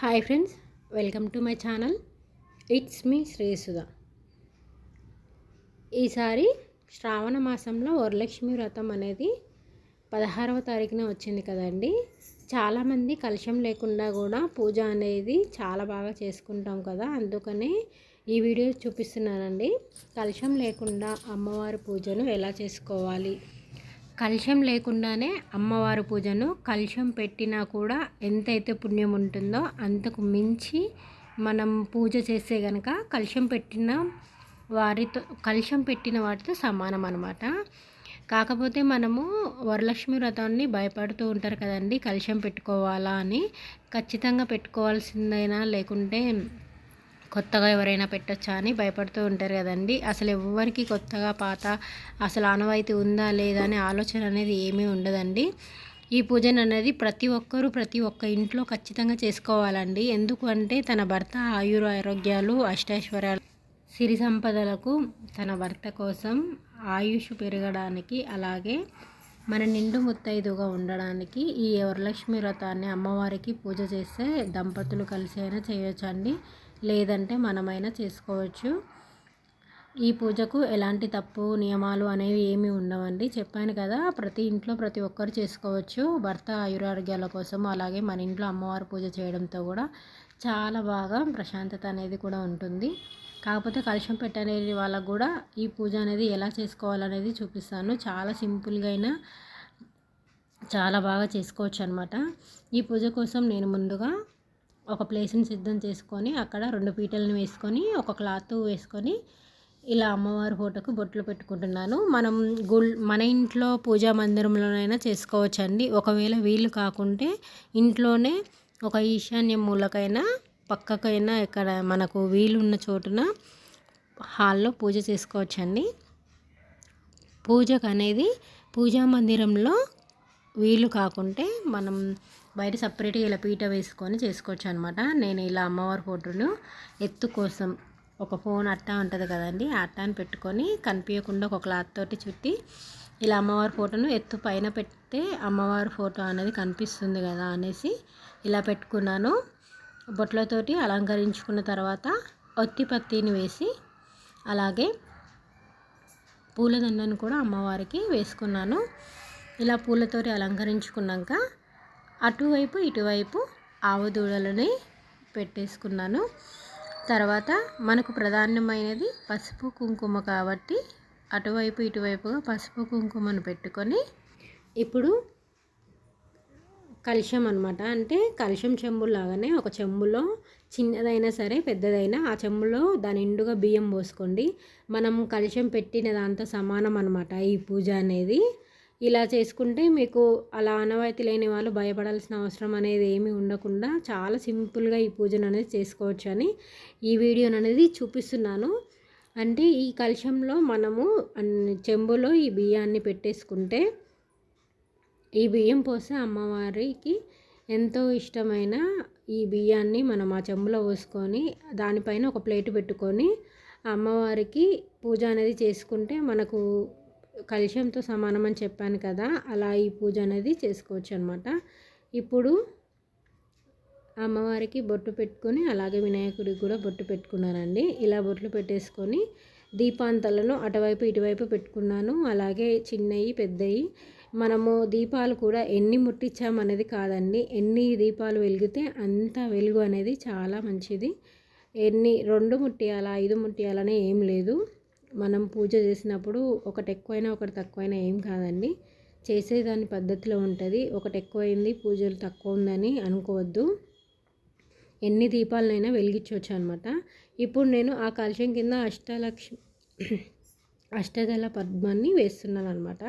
Hi friends welcome to my channel. It's me Sreyasudha ఈసారి శ్రావణ మాసంలో వరలక్ష్మి వ్రతం అనేది పదహారవ తారీఖున వచ్చింది కదండి. చాలామంది కలుషం లేకుండా కూడా పూజ అనేది చాలా బాగా చేసుకుంటాం కదా. అందుకనే ఈ వీడియో చూపిస్తున్నానండి. కలుషం లేకుండా అమ్మవారి పూజను ఎలా చేసుకోవాలి? కలుషం లేకుండానే అమ్మవారి పూజను కలుషం పెట్టినా కూడా ఎంతైతే పుణ్యం ఉంటుందో అంతకు మించి మనం పూజ చేస్తే కనుక కలుషం పెట్టిన వారితో కలుషం పెట్టిన వాటితో సమానం అనమాట కాకపోతే మనము వరలక్ష్మి వ్రతాన్ని భయపడుతూ ఉంటారు కదండి కలుషం పెట్టుకోవాలా అని. ఖచ్చితంగా పెట్టుకోవాల్సిందైనా లేకుంటే కొత్తగా ఎవరైనా పెట్టచ్చా అని భయపడుతూ ఉంటారు కదండి. అసలు ఎవరికి కొత్తగా పాత అసలు ఆనవాయితీ ఉందా లేదా అనే ఆలోచన అనేది ఏమీ ఉండదండి. ఈ పూజను అనేది ప్రతి ఒక్కరూ ప్రతి ఒక్క ఇంట్లో ఖచ్చితంగా చేసుకోవాలండి. ఎందుకంటే తన భర్త ఆయుర ఆరోగ్యాలు అష్టైశ్వర్యాలు సిరి సంపదలకు తన భర్త కోసం ఆయుష్ పెరగడానికి అలాగే మన నిండు ముత్తైదుగా ఉండడానికి ఈ వరలక్ష్మి వ్రతాన్ని అమ్మవారికి పూజ చేస్తే దంపతులు కలిసి అయినా చేయొచ్చండి. లేదంటే మనమైనా చేసుకోవచ్చు. ఈ పూజకు ఎలాంటి తప్పు నియమాలు అనేవి ఏమీ ఉండవండి. చెప్పాను కదా ప్రతి ఇంట్లో ప్రతి ఒక్కరు చేసుకోవచ్చు. భర్త ఆయురారోగ్యాల కోసం అలాగే మన ఇంట్లో అమ్మవారి పూజ చేయడంతో కూడా చాలా బాగా ప్రశాంతత అనేది కూడా ఉంటుంది. కాకపోతే కలుషం పెట్టలేని వాళ్ళకు కూడా ఈ పూజ అనేది ఎలా చేసుకోవాలనేది చూపిస్తాను. చాలా సింపుల్గా అయినా చాలా బాగా చేసుకోవచ్చు అనమాట ఈ పూజ కోసం నేను ముందుగా ఒక ప్లేస్ని సిద్ధం చేసుకొని అక్కడ రెండు పీటలను వేసుకొని ఒక క్లాత్ వేసుకొని ఇలా అమ్మవారి ఫోటోకు బొట్లు పెట్టుకుంటున్నాను. మనం గుల్ మన ఇంట్లో పూజా మందిరంలోనైనా చేసుకోవచ్చు అండి ఒకవేళ వీలు కాకుంటే ఇంట్లోనే ఒక ఈశాన్య మూలకైనా పక్కకైనా ఇక్కడ మనకు వీలున్న చోటున హాల్లో పూజ చేసుకోవచ్చండి. పూజకు అనేది పూజా మందిరంలో వీలు కాకుంటే మనం బయట సపరేట్గా ఇలా పీట వేసుకొని చేసుకోవచ్చు అనమాట నేను ఇలా అమ్మవారి ఫోటోలు ఎత్తు కోసం ఒక ఫోన్ అట్ట ఉంటుంది కదండి ఆ పెట్టుకొని కనిపించకుండా ఒక క్లాత్ తోటి చుట్టి ఇలా అమ్మవారి ఫోటోను ఎత్తు పైన పెడితే అమ్మవారి ఫోటో అనేది కనిపిస్తుంది కదా అనేసి ఇలా పెట్టుకున్నాను. బొట్లతోటి అలంకరించుకున్న తర్వాత ఒత్తి పత్తిని వేసి అలాగే పూలదండను కూడా అమ్మవారికి వేసుకున్నాను. ఇలా పూలతోటి అలంకరించుకున్నాక అటువైపు ఇటువైపు ఆవుదూడలని పెట్టేసుకున్నాను. తర్వాత మనకు ప్రధానమైనది పసుపు కుంకుమ కాబట్టి అటువైపు ఇటువైపుగా పసుపు కుంకుమను పెట్టుకొని ఇప్పుడు కలుషం అనమాట అంటే కలుషం చెంబు లాగానే ఒక చెంబులో చిన్నదైనా సరే పెద్దదైనా ఆ చెంబులో దాని నిండుగా బియ్యం పోసుకోండి. మనం కలుషం పెట్టిన దాంతో సమానం అనమాట ఈ పూజ అనేది. ఇలా చేసుకుంటే మీకు అలా ఆనవాయితీ లేని వాళ్ళు భయపడాల్సిన అవసరం అనేది ఏమీ ఉండకుండా చాలా సింపుల్గా ఈ పూజను అనేది చేసుకోవచ్చు అని ఈ వీడియోని అనేది చూపిస్తున్నాను. అంటే ఈ కలశంలో మనము చెంబులో ఈ బియ్యాన్ని పెట్టేసుకుంటే ఈ బియ్యం పోస్తే అమ్మవారికి ఎంతో ఇష్టమైన ఈ బియ్యాన్ని మనం ఆ చెంబులో పోసుకొని దానిపైన ఒక ప్లేట్ పెట్టుకొని అమ్మవారికి పూజ అనేది చేసుకుంటే మనకు కలుషంతో సమానం అని చెప్పాను కదా అలా ఈ పూజ అనేది చేసుకోవచ్చు అనమాట ఇప్పుడు అమ్మవారికి బొట్టు పెట్టుకొని అలాగే వినాయకుడికి కూడా బొట్టు పెట్టుకున్నానండి ఇలా బొట్లు పెట్టేసుకొని దీపాంతలను అటువైపు ఇటువైపు పెట్టుకున్నాను. అలాగే చిన్నవి పెద్దవి మనము దీపాలు కూడా ఎన్ని ముట్టించామనేది కాదండి. ఎన్ని దీపాలు వెలిగితే అంత వెలుగు అనేది చాలా మంచిది. ఎన్ని రెండు ముట్టియాలా ఐదు ముట్టియాలనే ఏం లేదు. మనం పూజ చేసినప్పుడు ఒకటి ఎక్కువైనా ఒకటి తక్కువైనా ఏం కాదండి. చేసేదాని పద్ధతిలో ఉంటుంది. ఒకటి ఎక్కువైంది పూజలు తక్కువ ఉందని అనుకోవద్దు. ఎన్ని దీపాలనైనా వెలిగించవచ్చు అనమాట ఇప్పుడు నేను ఆ కాలుష్యం కింద అష్టలక్ష్మి అష్టదళ పద్మాన్ని వేస్తున్నాను అనమాట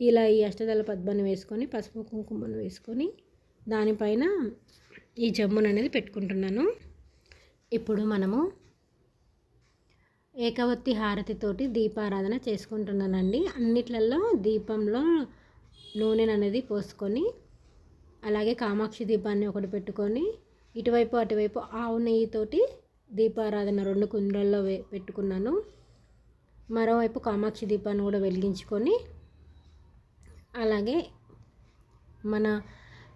ఇలా ఈ అష్టదళ పద్మాన్ని వేసుకొని పసుపు కుంకుమను వేసుకొని దానిపైన ఈ జమ్మును అనేది పెట్టుకుంటున్నాను. ఇప్పుడు మనము ఏకవత్తి హారతితోటి దీపారాధన చేసుకుంటున్నానండి. అన్నిట్లలో దీపంలో నూనెను అనేది పోసుకొని అలాగే కామాక్షి దీపాన్ని ఒకటి పెట్టుకొని ఇటువైపు అటువైపు ఆవు నెయ్యితోటి దీపారాధన రెండు కుండ్రల్లో పెట్టుకున్నాను. మరోవైపు కామాక్షి దీపాన్ని కూడా వెలిగించుకొని అలాగే మన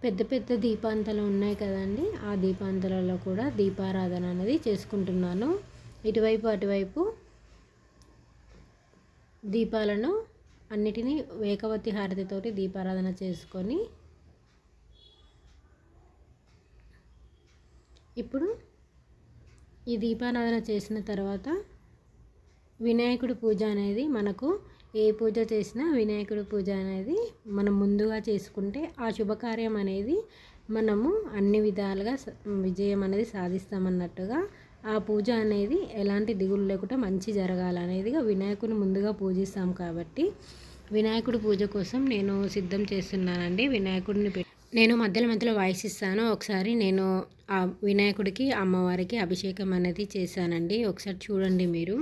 పెద్ద పెద్ద దీపాంతలు ఉన్నాయి కదండి ఆ దీపాంతలలో కూడా దీపారాధన అనేది చేసుకుంటున్నాను. ఇటువైపు అటువైపు దీపాలను అన్నిటినీ వేకవతి హారతితోటి దీపారాధన చేసుకొని ఇప్పుడు ఈ దీపారాధన చేసిన తర్వాత వినాయకుడి పూజ అనేది మనకు ఏ పూజ చేసినా వినాయకుడి పూజ అనేది మనం ముందుగా చేసుకుంటే ఆ శుభకార్యం అనేది మనము అన్ని విధాలుగా విజయం అనేది సాధిస్తామన్నట్టుగా ఆ పూజ అనేది ఎలాంటి దిగులు లేకుండా మంచి జరగాలనేదిగా వినాయకుని ముందుగా పూజిస్తాం కాబట్టి వినాయకుడి పూజ కోసం నేను సిద్ధం చేస్తున్నానండి. వినాయకుడిని నేను మధ్యలో మధ్యలో వాయిస్ ఇస్తాను. ఒకసారి నేను ఆ వినాయకుడికి అమ్మవారికి అభిషేకం అనేది చేశానండి. ఒకసారి చూడండి మీరు.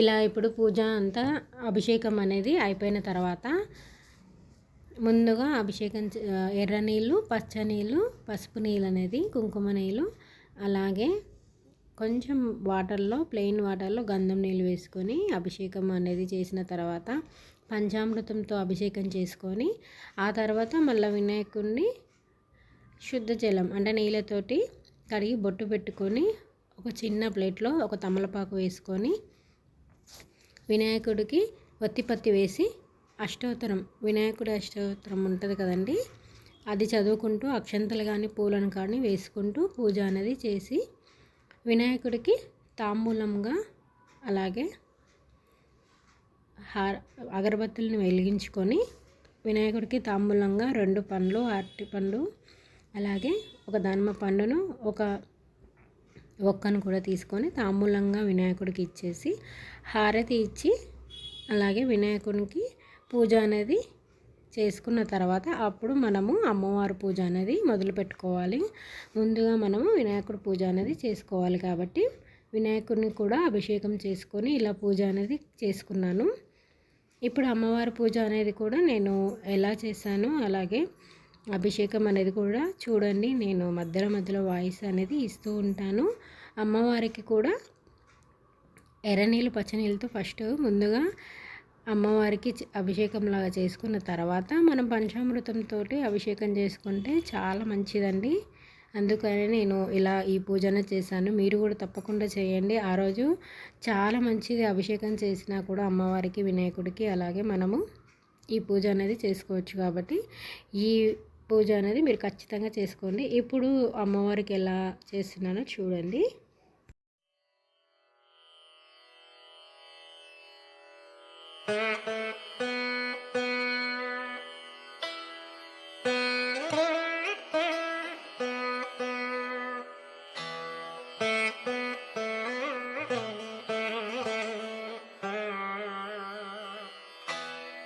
ఇలా ఇప్పుడు పూజ అంతా అభిషేకం అనేది అయిపోయిన తర్వాత ముందుగా అభిషేకం ఎర్ర నీళ్ళు పచ్చ నీళ్ళు పసుపు నీళ్ళు అనేది కుంకుమ నీళ్ళు అలాగే కొంచెం వాటర్లో ప్లెయిన్ వాటర్లో గంధం నీళ్ళు వేసుకొని అభిషేకం అనేది చేసిన తర్వాత పంచామృతంతో అభిషేకం చేసుకొని ఆ తర్వాత మళ్ళీ వినాయకుడిని శుద్ధ జలం అంటే నీళ్ళతోటి కడిగి బొట్టు పెట్టుకొని ఒక చిన్న ప్లేట్లో ఒక తమలపాకు వేసుకొని వినాయకుడికి ఒత్తిపత్తి వేసి అష్టోత్తరం వినాయకుడి అష్టోత్తరం ఉంటుంది కదండి. అది చదువుకుంటూ అక్షంతలు కానీ పూలను కానీ వేసుకుంటూ పూజ అనేది చేసి వినాయకుడికి తాంబూలంగా అలాగే హార అగరబత్తులను వెలిగించుకొని వినాయకుడికి తాంబూలంగా రెండు పండ్లు అరటి పండు అలాగే ఒక దానిమ్మ పండును ఒక ఒక్కను కూడా తీసుకొని తాంబూలంగా వినాయకుడికి ఇచ్చేసి హారతి ఇచ్చి అలాగే వినాయకునికి పూజ అనేది చేసుకున్న తర్వాత అప్పుడు మనము అమ్మవారి పూజ అనేది మొదలు పెట్టుకోవాలి. ముందుగా మనము వినాయకుడి పూజ అనేది చేసుకోవాలి కాబట్టి వినాయకుడిని కూడా అభిషేకం చేసుకొని ఇలా పూజ అనేది చేసుకున్నాను. ఇప్పుడు అమ్మవారి పూజ అనేది కూడా నేను ఎలా చేశాను అలాగే అభిషేకం అనేది కూడా చూడండి నేను మధ్యలో మధ్యలో వాయిస్ అనేది ఇస్తూ ఉంటాను. అమ్మవారికి కూడా ఎర్రనీళ్ళు పచ్చనీళ్ళతో ఫస్ట్ ముందుగా అమ్మవారికి అభిషేకం లాగా చేసుకున్న తర్వాత మనం పంచామృతంతో అభిషేకం చేసుకుంటే చాలా మంచిదండి. అందుకని నేను ఇలా ఈ పూజను చేశాను. మీరు కూడా తప్పకుండా చేయండి. ఆ రోజు చాలా మంచిది అభిషేకం చేసినా కూడా అమ్మవారికి వినాయకుడికి అలాగే మనము ఈ పూజ అనేది చేసుకోవచ్చు కాబట్టి ఈ పూజ అనేది మీరు ఖచ్చితంగా చేసుకోండి. ఇప్పుడు అమ్మవారికి ఎలా చేస్తున్నానో చూడండి.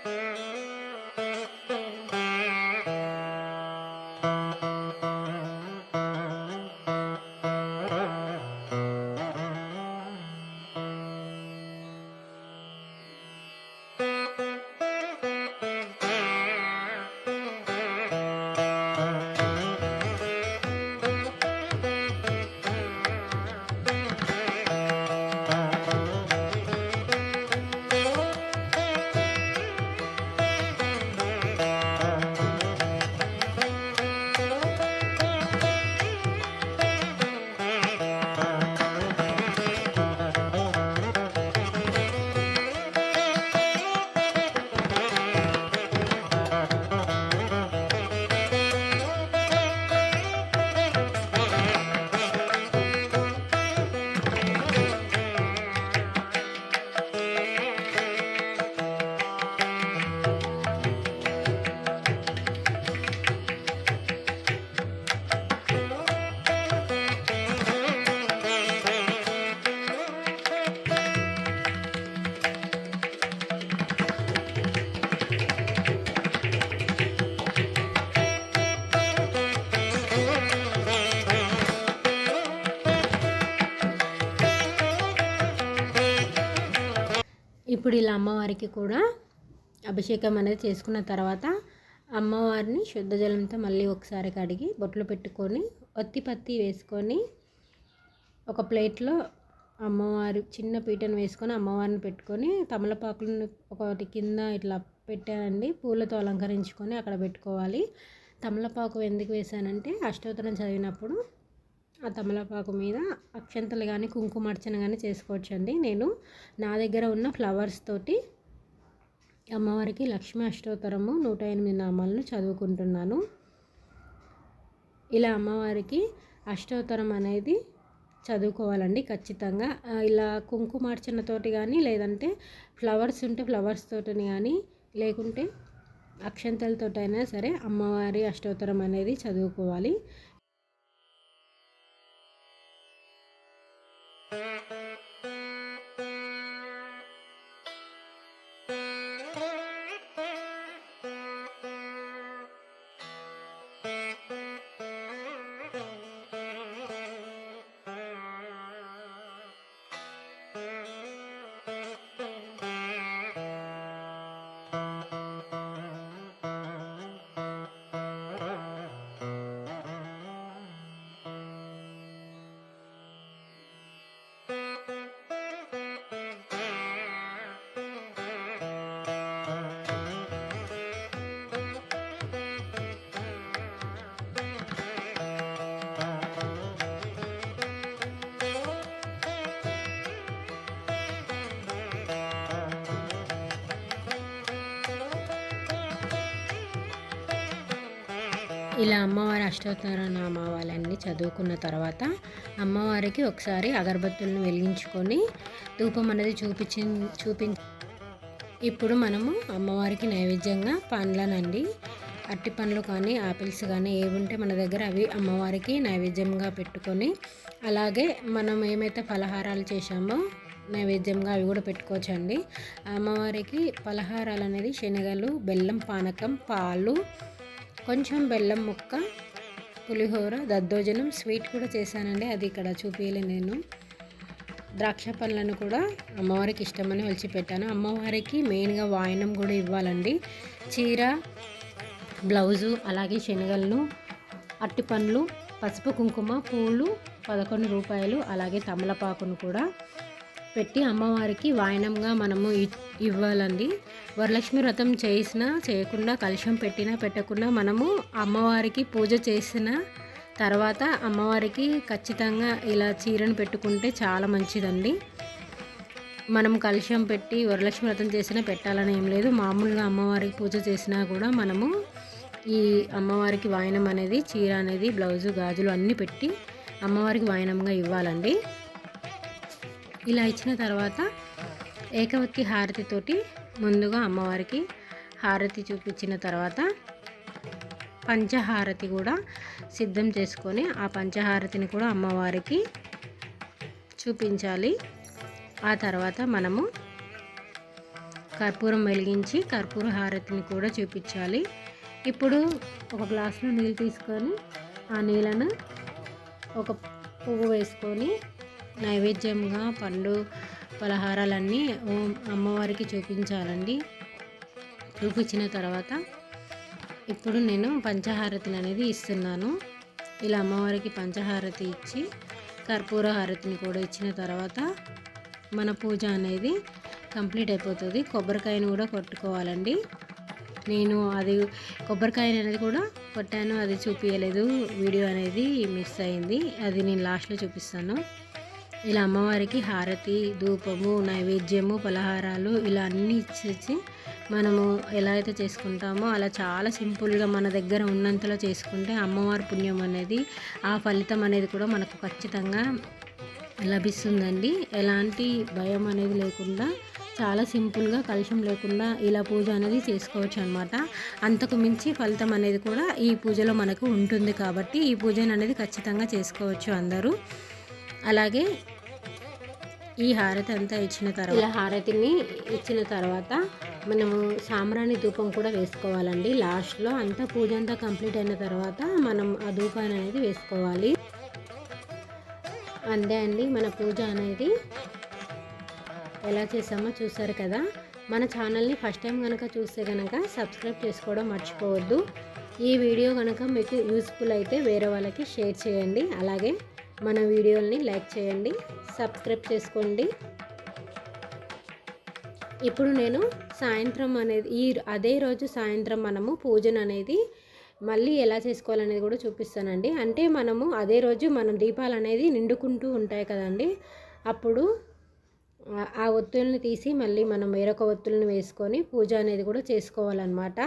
Thank you. ఇప్పుడు ఇలా అమ్మవారికి కూడా అభిషేకం అనేది చేసుకున్న తర్వాత అమ్మవారిని శుద్ధ జలంతో మళ్ళీ ఒకసారి కడిగి బొట్లు పెట్టుకొని ఒత్తి పత్తి వేసుకొని ఒక ప్లేట్లో అమ్మవారు చిన్న పీటను వేసుకొని అమ్మవారిని పెట్టుకొని తమలపాకులను ఒకటి కింద ఇట్లా పెట్టానండి పూలతో అలంకరించుకొని అక్కడ పెట్టుకోవాలి. తమలపాకు ఎందుకు వేసానంటే అష్టోత్తరం చదివినప్పుడు ఆ తమలపాకు మీద అక్షంతలు కానీ కుంకుమార్చన కానీ చేసుకోవచ్చండి. నేను నా దగ్గర ఉన్న ఫ్లవర్స్ తోటి అమ్మవారికి లక్ష్మీ అష్టోత్తరము నూట ఎనిమిది నామాలను చదువుకుంటున్నాను. ఇలా అమ్మవారికి అష్టోత్తరం అనేది చదువుకోవాలండి ఖచ్చితంగా. ఇలా కుంకుమార్చనతోటి కానీ లేదంటే ఫ్లవర్స్ ఉంటే ఫ్లవర్స్ తోటి కానీ లేకుంటే అక్షంతలతోటైనా సరే అమ్మవారి అష్టోత్తరం అనేది చదువుకోవాలి. ఇలా అమ్మవారి అష్టోత్తర నామావాలన్నీ చదువుకున్న తర్వాత అమ్మవారికి ఒకసారి అగరబత్తులను వెలిగించుకొని ధూపం అనేది చూపించి చూపి ఇప్పుడు మనము అమ్మవారికి నైవేద్యంగా పండ్లనండి. అట్టి పండ్లు కానీ ఆపిల్స్ కానీ ఏవి ఉంటే మన దగ్గర అవి అమ్మవారికి నైవేద్యంగా పెట్టుకొని అలాగే మనం ఏమైతే ఫలహారాలు చేశామో నైవేద్యంగా అవి కూడా పెట్టుకోవచ్చండి. అమ్మవారికి పలహారాలు అనేది శనగలు బెల్లం పానకం పాలు కొంచెం బెల్లం ముక్క పులిహోర దద్దోజనం స్వీట్ కూడా చేశానండి. అది ఇక్కడ చూపించలే నేను. ద్రాక్ష పళ్ళను కూడా అమ్మవారికి ఇష్టమని పెట్టాను అమ్మవారికి మెయిన్గా వాయనం కూడా ఇవ్వాలండి. చీర బ్లౌజు అలాగే శనగలను అట్టిపండ్లు పసుపు కుంకుమ పూలు పదకొండు రూపాయలు అలాగే తమలపాకును కూడా పెట్టి అమ్మవారికి వాయనంగా మనము ఇవ్వాలండి. వరలక్ష్మి వ్రతం చేసినా చేయకుండా కలుషం పెట్టినా పెట్టకుండా మనము అమ్మవారికి పూజ చేసిన తర్వాత అమ్మవారికి ఖచ్చితంగా ఇలా చీరను పెట్టుకుంటే చాలా మంచిదండి. మనం కలుషం పెట్టి వరలక్ష్మి వ్రతం చేసినా పెట్టాలని ఏం లేదు. మామూలుగా అమ్మవారికి పూజ చేసినా కూడా మనము ఈ అమ్మవారికి వాయనం అనేది చీర అనేది బ్లౌజు గాజులు అన్నీ పెట్టి అమ్మవారికి వాయనంగా ఇవ్వాలండి. ఇలా ఇచ్చిన తర్వాత ఏకవత్తి హారతితోటి ముందుగా అమ్మవారికి హారతి చూపించిన తర్వాత పంచహారతి కూడా సిద్ధం చేసుకొని ఆ పంచహారతిని కూడా అమ్మవారికి చూపించాలి. ఆ తర్వాత మనము కర్పూరం వెలిగించి కర్పూర హారతిని కూడా చూపించాలి. ఇప్పుడు ఒక గ్లాసులో నీళ్ళు తీసుకొని ఆ నీళ్ళను ఒక పువ్వు వేసుకొని నైవేద్యంగా పండు పలహారాలన్నీ అమ్మవారికి చూపించాలండి. చూపించిన తర్వాత ఇప్పుడు నేను పంచహారతిని అనేది ఇస్తున్నాను. ఇలా అమ్మవారికి పంచహారతి ఇచ్చి కర్పూర హారతిని కూడా ఇచ్చిన తర్వాత మన పూజ అనేది కంప్లీట్ అయిపోతుంది. కొబ్బరికాయను కూడా కొట్టుకోవాలండి. నేను అది కొబ్బరికాయ అనేది కూడా కొట్టాను. అది చూపించలేదు వీడియో అనేది మిస్ అయింది. అది నేను లాస్ట్లో చూపిస్తాను. ఇలా అమ్మవారికి హారతి ధూపము నైవేద్యము పలహారాలు ఇలా అన్నీ ఇచ్చేసి మనము ఎలా అయితే చేసుకుంటామో అలా చాలా సింపుల్గా మన దగ్గర ఉన్నంతలో చేసుకుంటే అమ్మవారి పుణ్యం అనేది ఆ ఫలితం అనేది కూడా మనకు ఖచ్చితంగా లభిస్తుందండి. ఎలాంటి భయం అనేది లేకుండా చాలా సింపుల్గా కలుషం లేకుండా ఇలా పూజ అనేది చేసుకోవచ్చు అనమాట అంతకు మించి ఫలితం అనేది కూడా ఈ పూజలో మనకు ఉంటుంది కాబట్టి ఈ పూజను అనేది ఖచ్చితంగా చేసుకోవచ్చు అందరూ. అలాగే ఈ హారతి అంతా ఇచ్చిన తర్వాత ఇలా హారతిని ఇచ్చిన తర్వాత మనము సాంబ్రాణి ధూపం కూడా వేసుకోవాలండి. లాస్ట్లో అంతా పూజ అంతా కంప్లీట్ అయిన తర్వాత మనం ఆ ధూపాన్ని అనేది వేసుకోవాలి. అంతే అండి మన పూజ అనేది ఎలా చేసామో చూసారు కదా. మన ఛానల్ని ఫస్ట్ టైం కనుక చూస్తే కనుక సబ్స్క్రైబ్ చేసుకోవడం మర్చిపోవద్దు. ఈ వీడియో కనుక మీకు యూస్ఫుల్ అయితే వేరే వాళ్ళకి షేర్ చేయండి. అలాగే మన వీడియోల్ని లైక్ చేయండి సబ్స్క్రైబ్ చేసుకోండి. ఇప్పుడు నేను సాయంత్రం అనేది ఈ అదే రోజు సాయంత్రం మనము పూజను అనేది మళ్ళీ ఎలా చేసుకోవాలనేది కూడా చూపిస్తానండి. అంటే మనము అదే రోజు మనం దీపాలు అనేది నిండుకుంటూ ఉంటాయి కదండి. అప్పుడు ఆ ఒత్తుల్ని తీసి మళ్ళీ మనం వేరొక ఒత్తుల్ని వేసుకొని పూజ అనేది కూడా చేసుకోవాలన్నమాట.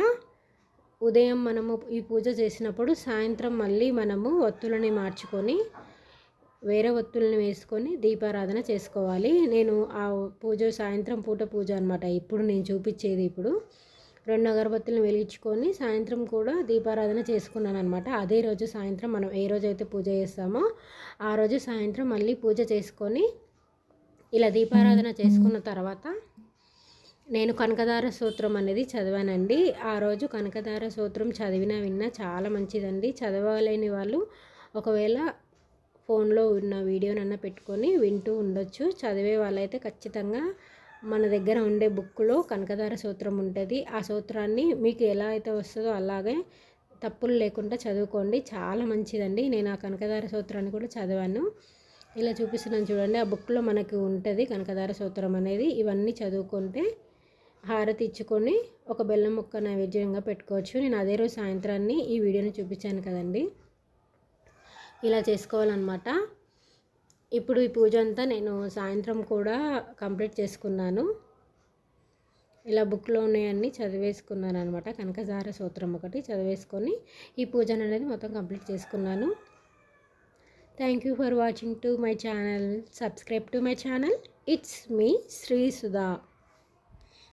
ఉదయం మనము ఈ పూజ చేసినప్పుడు సాయంత్రం మళ్ళీ మనము ఒత్తులని మార్చుకొని వేరే ఒత్తుల్ని వేసుకొని దీపారాధన చేసుకోవాలి. నేను ఆ పూజ సాయంత్రం పూట పూజ అనమాట ఇప్పుడు నేను చూపించేది ఇప్పుడు. రెండు అగరబత్తులను వెలిగించుకొని సాయంత్రం కూడా దీపారాధన చేసుకున్నాను అనమాట అదే రోజు సాయంత్రం మనం ఏ రోజు అయితే పూజ చేస్తామో ఆ రోజు సాయంత్రం మళ్ళీ పూజ చేసుకొని ఇలా దీపారాధన చేసుకున్న తర్వాత నేను కనకదార సూత్రం అనేది చదివానండి. ఆ రోజు కనకదార సూత్రం చదివినా విన్నా చాలా మంచిదండి. చదవలేని వాళ్ళు ఒకవేళ ఫోన్లో ఉన్న వీడియోనన్నా పెట్టుకొని వింటూ ఉండొచ్చు. చదివే వాళ్ళైతే ఖచ్చితంగా మన దగ్గర ఉండే బుక్లో కనకదార సూత్రం ఉంటుంది. ఆ సూత్రాన్ని మీకు ఎలా అయితే వస్తుందో అలాగే తప్పులు లేకుండా చదువుకోండి. చాలా మంచిదండి. నేను ఆ కనకదార సూత్రాన్ని కూడా చదివాను. ఇలా చూపిస్తున్నాను చూడండి. ఆ బుక్లో మనకు ఉంటుంది కనకదార సూత్రం అనేది. ఇవన్నీ చదువుకుంటే హారతి ఇచ్చుకొని ఒక బెల్లం ముక్క నైవేద్యంగా పెట్టుకోవచ్చు. నేను అదే రోజు సాయంత్రాన్ని ఈ వీడియోని చూపించాను కదండి. ఇలా చేసుకోవాలన్నమాట. ఇప్పుడు ఈ పూజ అంతా నేను సాయంత్రం కూడా కంప్లీట్ చేసుకున్నాను. ఇలా బుక్లో ఉన్నాయన్నీ చదివేసుకున్నాను అనమాట కనకజార సూత్రం ఒకటి చదివేసుకొని ఈ పూజను అనేది మొత్తం కంప్లీట్ చేసుకున్నాను. Thank you for watching to my channel subscribe to my channel it's me Sri Sudha